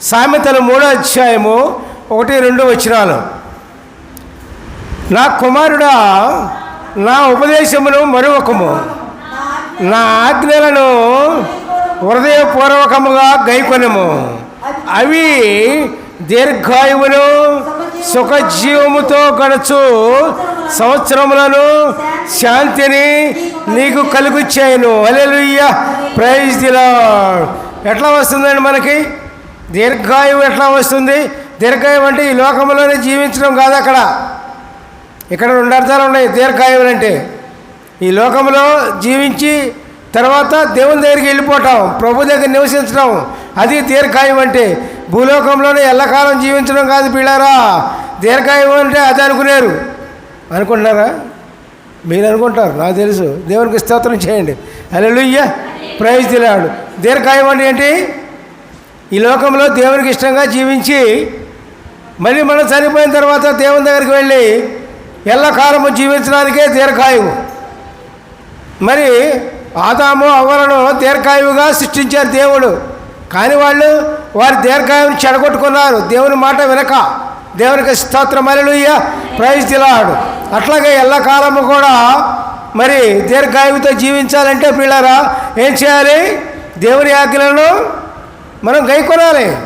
సామెతల మూడో అధ్యాయము ఒకటి రెండు వచ్చినాలు నా కుమారుడా నా ఉపదేశమును మరొకము నా ఆజ్ఞలను హృదయపూర్వకముగా గైకొనము. అవి దీర్ఘాయువును సుఖజీవముతో గడచు సంవత్సరములను శాంతిని నీకు కలుగుచ్చాయను అలెలుయ్య ప్రైజ్ దిలా ఎట్లా వస్తుందండి మనకి? దీర్ఘాయువు ఎట్లా వస్తుంది. దీర్ఘాయువు అంటే ఈ లోకంలోనే జీవించడం కాదు అక్కడ. ఇక్కడ రెండు అర్థాలు ఉన్నాయి. దీర్ఘాయువులు అంటే ఈ లోకంలో జీవించి తర్వాత దేవుని దగ్గరికి వెళ్ళిపోవటం ప్రభు దగ్గర నివసించడం అది దీర్ఘాయువు అంటే. భూలోకంలోనే ఎల్లకాలం జీవించడం కాదు పిల్లరా. దీర్ఘాయువు అంటే అది అనుకునేరు. అనుకుంటున్నారా? మీరు అనుకుంటారు నాకు తెలుసు. దేవునికి స్తోత్రం చేయండి. అలెలుయ్య ప్రైజ్ తిలాడు దీర్ఘాయువు అంటే ఏంటి? ఈ లోకంలో దేవునికి ఇష్టంగా జీవించి మళ్ళీ మనం చనిపోయిన తర్వాత దేవుని దగ్గరికి వెళ్ళి ఎల్లకాలము జీవించడానికే దీర్ఘాయువు. మరి ఆదాము అవ్వలను దీర్ఘాయువుగా సృష్టించారు దేవుడు. కానీ వాళ్ళు వారి దీర్ఘాయువుని చెడగొట్టుకున్నారు. దేవుని మాట వినక. దేవునికి స్తోత్రం అలలుయ్య ప్రైజ్ తిలాడు అట్లాగే ఎల్లకాలము కూడా మరి దీర్ఘాయువుతో జీవించాలంటే పిల్లరా ఏం చేయాలి? దేవుని ఆజ్ఞలను మనం గైకొనాలి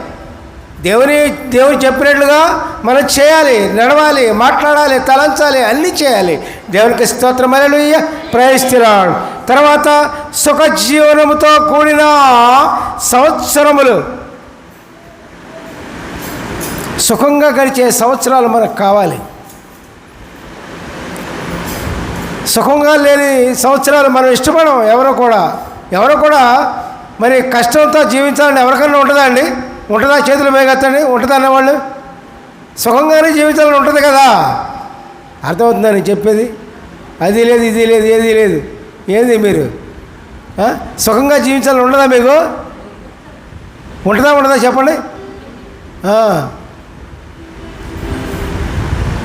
దేవుని దేవుని చెప్పినట్లుగా మనం చేయాలి నడవాలి మాట్లాడాలి తలంచాలి అన్నీ చేయాలి. దేవునికి స్తోత్రమలు ప్రయత్నిస్తున్నాడు తర్వాత సుఖజీవనముతో కూడిన సంవత్సరములు. సుఖంగా గడిచే సంవత్సరాలు మనకు కావాలి. సుఖంగా లేని సంవత్సరాలు మనం ఇష్టపడం ఎవరో కూడా. ఎవరో కూడా మరి కష్టంతో జీవించాలని ఎవరికైనా ఉంటుందా అండి? ఉంటుందా చేతులు మేగెత్తండి? ఉంటుందా అన్నవాళ్ళు? సుఖంగానే జీవించాలని ఉంటుంది కదా. అర్థమవుతుందా నేను చెప్పేది? అది లేదు ఇది లేదు ఏది లేదు. ఏది మీరు? సుఖంగా జీవించాలని ఉండదా మీకు? ఉంటుందా ఉండదా చెప్పండి.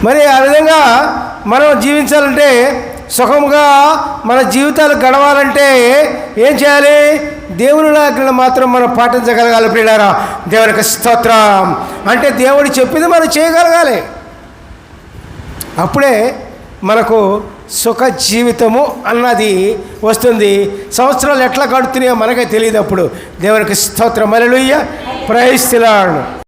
మరి ఆ విధంగా మనం జీవించాలంటే సుఖంగా మన జీవితాలు గడవాలంటే ఏం చేయాలి? దేవుని ఆజ్ఞలు మాత్రం మనం పాటించగలగాలి ప్రియులారా. దేవునికి స్తోత్రం. అంటే దేవుడు చెప్పింది మనం చేయగలగాలి. అప్పుడే మనకు సుఖ జీవితము అన్నది వస్తుంది. సంవత్సరాలు ఎట్లా గడుతున్నాయో మనకే తెలియదు అప్పుడు. దేవునికి స్తోత్రం. అలలుయ్య ప్రయస్తిలాడు